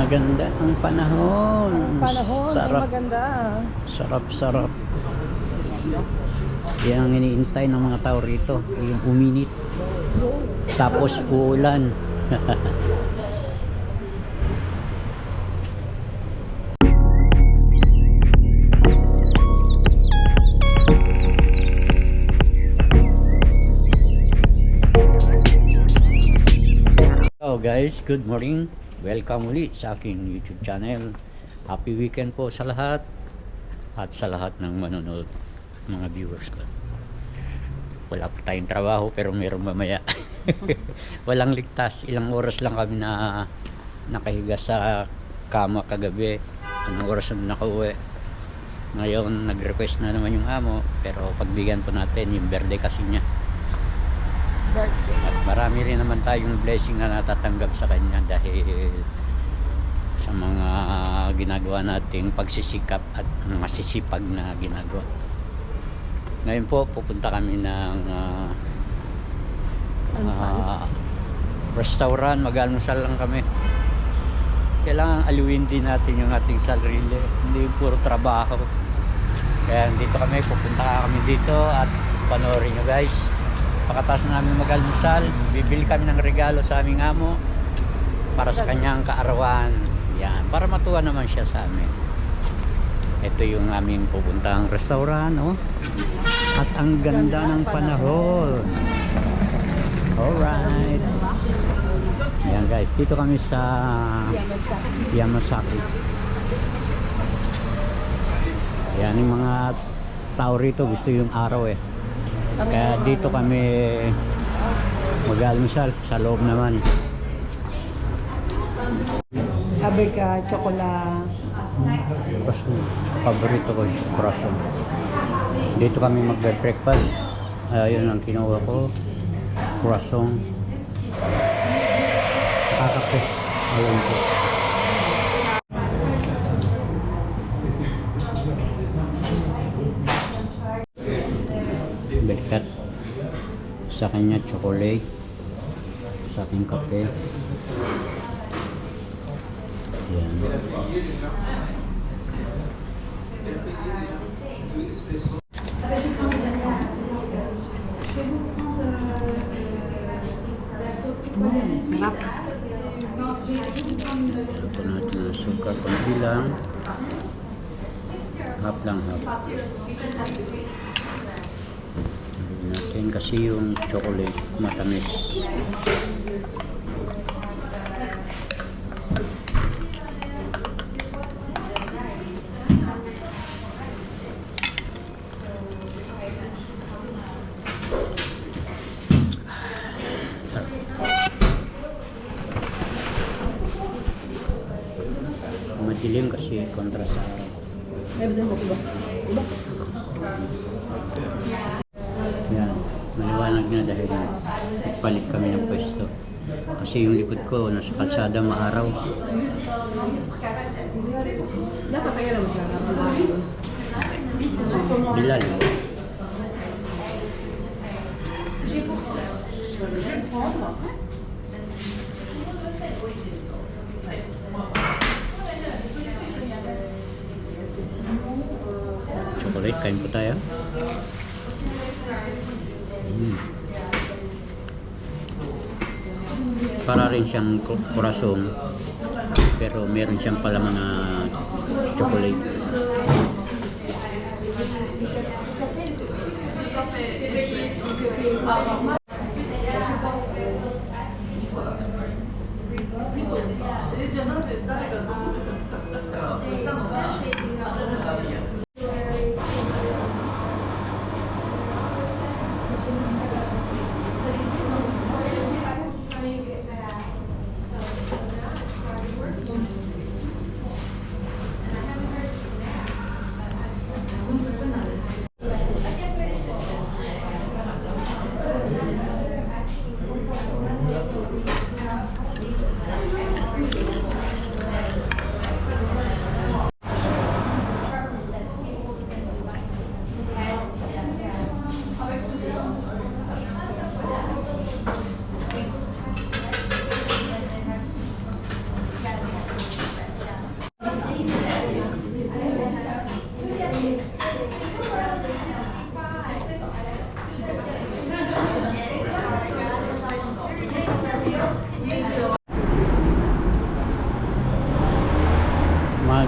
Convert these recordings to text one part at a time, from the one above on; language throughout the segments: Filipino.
Gumaganda ang panahon. Panahon, sarap, maganda. sarap, sarap. Yan ang iniintay ng mga tao rito. Yung uminit. Tapos uulan. Guys, good morning. Welcome ulit sa aking YouTube channel. Happy weekend po sa lahat at sa lahat ng manonood mga viewers ko. Wala pa tayong trabaho pero meron mamaya. Walang ligtas. Ilang oras lang kami na nakahiga sa kama kagabi. Anong oras na nakauwi. Ngayon nag-request na naman yung amo pero pagbigyan po natin yung birthday kasi niya. Birthday. At marami rin naman tayong blessing na natatanggap sa kanya dahil sa mga ginagawa nating pagsisikap at mga sisipag na ginagawa. Ngayon po, pupunta kami ng Ano saan? ah, restaurant, mag-almusal lang kami. Kailangan aliwin din natin yung ating sarili, hindi puro trabaho. Kaya dito kami, pupunta kami dito at panoorin nyo guys. Pagkatapos namin mag-almusal, bibili kami ng regalo sa aming amo para sa kanyang kaarawan. Yan, para matuwa naman siya sa amin. Ito yung aming pupuntang restaurant, oh. At ang ganda ng panahon. Alright. Yan guys, dito kami sa Yamasaki. Yan yung mga tao rito gusto yung araw eh. Kaya dito kami mag-almusal sa loob naman. Sabi ka, chocolate. Croissant. Paborito ko yung croissant. Dito kami magbe-breakfast. Ayun ang kinuha ko. Croissant. Kakape. Ayun po. Sa kanya chocolate. Sa aking kape. Yan. Ito natin ang suka konti lang. Half lang half. Natin kasi yung chocolate matamis. Madilim kasi kontra sa araw. Nabizan mo iba. Iba. Yan, maliwanag na dahil palit kami ng pwesto. Kasi yung likod ko, nasa kalsada maaraw. Dapat tayo lang sa Bilal. Chocolate, kain po tayo. para rin siyang kurasong pero meron siyang pala mga chocolate.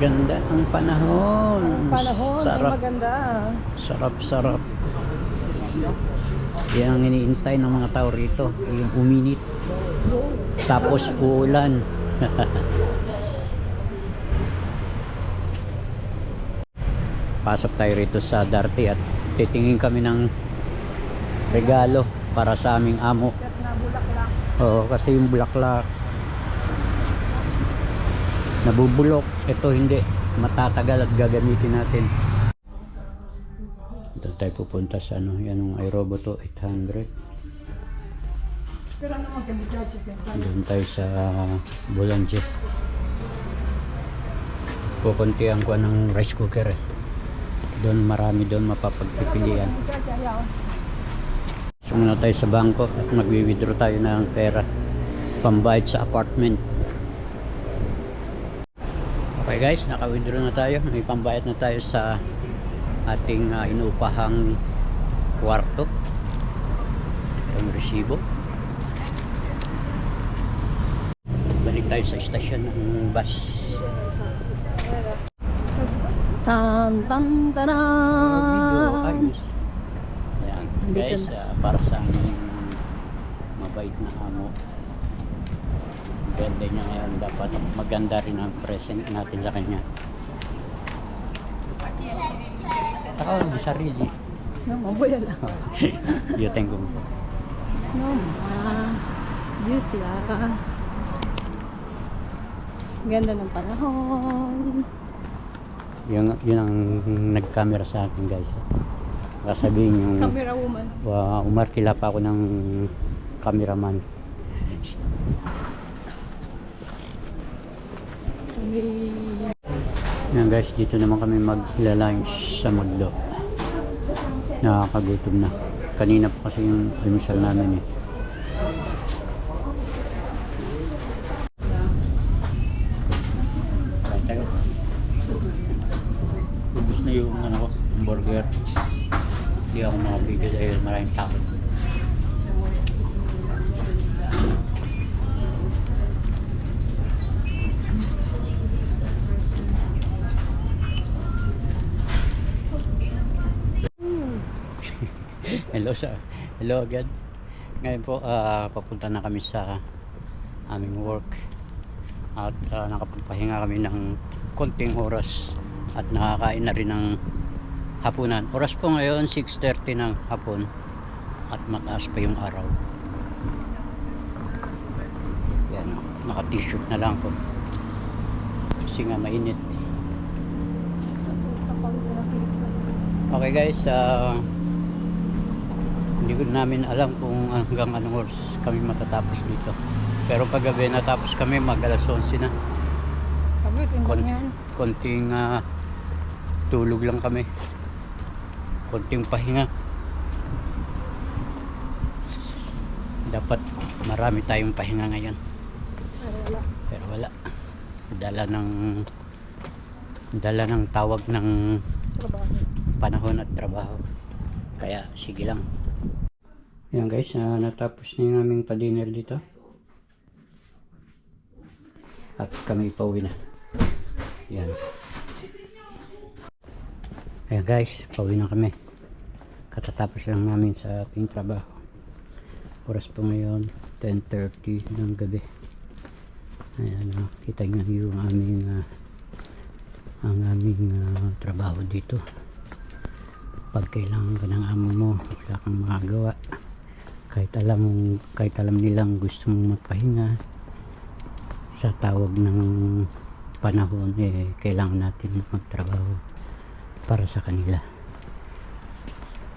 Maganda ang panahon. Panahon, Sarap. ay maganda. Sarap, sarap. Yan ang iniintay ng mga tao rito. Yung uminit. Tapos uulan. Pasok tayo rito sa Darte at titingin kami ng regalo para sa aming amo. Oo, kasi yung bulaklak nabubulok. Ito hindi. Matatagal at gagamitin natin. Doon tayo pupunta sa ano, yan yung iRobot to, 800. Pero ano mga kamuchacho siya? Doon tayo sa Boulanger. Kukuntihan ko ng rice cooker eh. Doon marami doon mapapagpipilian. Muna tayo sa bangko at magwi-withdraw tayo ng pera pambayad sa apartment. Guys, naka-withdraw na tayo. May pambayad na tayo sa ating uh, inupahang kwarto. Itong resibo. Balik tayo sa istasyon ng bus. Tan tan ayos. Ayan, guys, ah, para sa aming mabait na amo. Ganda niya ngayon. Dapat maganda rin ang present natin sa kanya. Taka mo sarili. No, mabuya lang. Yuteng ko. No, ma. Diyos lang. Ganda ng panahon. Yung, yun ang nag-camera sa akin guys. Kasabihin yung Camera woman. uh, umarkila pa ako ng cameraman. Yan guys, dito naman kami magla-lunch sa Magdo. Nakakagutom na. Kanina pa kasi yung almusal namin eh. Ubus na yung ano ko, burger. Hindi ako makabigay dahil maraming tao. Hello sir. Hello again. Ngayon po, ah, papunta na kami sa aming work. At ah, nakapagpahinga kami ng konting oras. At nakakain na rin ng hapunan. Oras po ngayon, 6.30 ng hapon. At mataas pa yung araw. Yan, naka t-shirt na lang ko. Kasi nga mainit. Okay guys, ah hindi ko namin alam kung hanggang anong oras kami matatapos dito. Pero paggabi natapos kami mag alas 11 na. Kon- konting ah, tulog lang kami. Konting pahinga. Dapat marami tayong pahinga ngayon. Pero wala. Pero wala. Dala ng dala ng tawag ng Trabaho. panahon at trabaho. Kaya sige lang. Yan guys, ah, natapos na yung aming pa-dinner dito. At kami pauwi na. Yan. Ayan guys, pauwi na kami. Katatapos lang namin sa ating trabaho. Oras po ngayon, 10.30 ng gabi. Ayan, oh, kita nyo yung aming ah, ang aming ah, trabaho dito pag kailangan ka ng amo mo wala kang magagawa kahit alam kahit alam nilang gusto mong magpahinga sa tawag ng panahon eh kailangan natin magtrabaho para sa kanila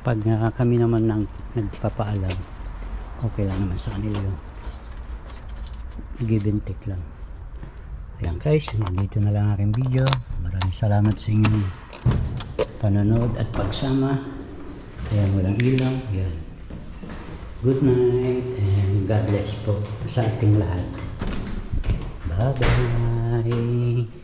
pag ah, kami naman nang nagpapaalam okay lang naman sa kanila yun give and take lang ayan guys nandito na lang aking video maraming salamat sa inyong panonood at pagsama. Kaya walang ilaw. Yan. Good night and God bless po sa ating lahat. Bye-bye!